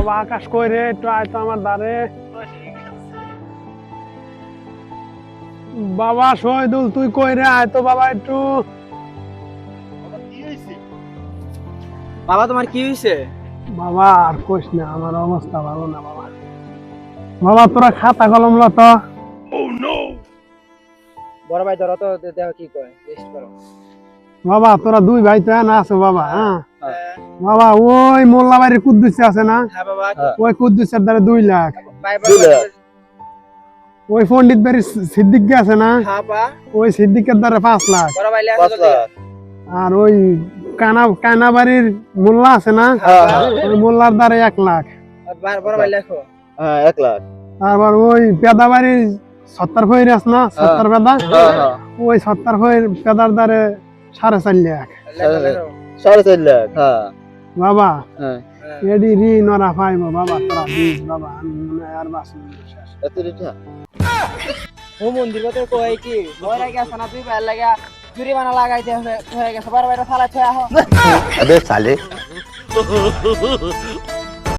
বাবা আকাশ কই রে একটু আয় তো আমার দ্বারে। বাবা শহীদুল তুই কই রে আয় তো বাবা একটু। বাবা তোমার কি হয়েছে বাবা আর কইস না আমার অবস্থা ভালো না বাবা। বাবা তোরা খাতা কলম ল তো। বড় ভাই ধরো তো দেখো কি কয় টেস্ট করো। বাবা তোরা দুই ভাই তো না আছো বাবা হ্যাঁ। বাবা ওই মোল্লা বাড়ির কুদ্দুস আছে না? হ্যাঁ বাবা ওই কুদ্দুসের দ্বারা দুই লাখ। ওই পন্ডিত বাড়ির সিদ্দিক আছে না? হ্যাঁ ওই সিদ্দিকের দ্বারা পাঁচ লাখ। আর ওই কানা কানা বাড়ির মোল্লা আছে না? হ্যাঁ, ওই মোল্লার দ্বারা এক লাখ। হ্যাঁ এক তারপর ওই পেদা বাড়ির সত্তর ফইর আছে না? সত্তর পেদা? হ্যাঁ হ্যাঁ। ওই সত্তর ফইর পেদার দ্বারে সাড়ে চার লাখ। লেখো লেখো। সাড়ে চার লাখ হ্যাঁ। বাবা হ্যাঁ। এডি রি নরা ফাইমো বাবা তোরা দিস বাবা আমি মনে আর বাস এত রিটা ও মন্দির কথা কই কি? নরা গেছ না তুই পার লাগা। চুরি বানা লাগাইতে হয়ে গেছে বারবার ফালা ছয়া হ সালে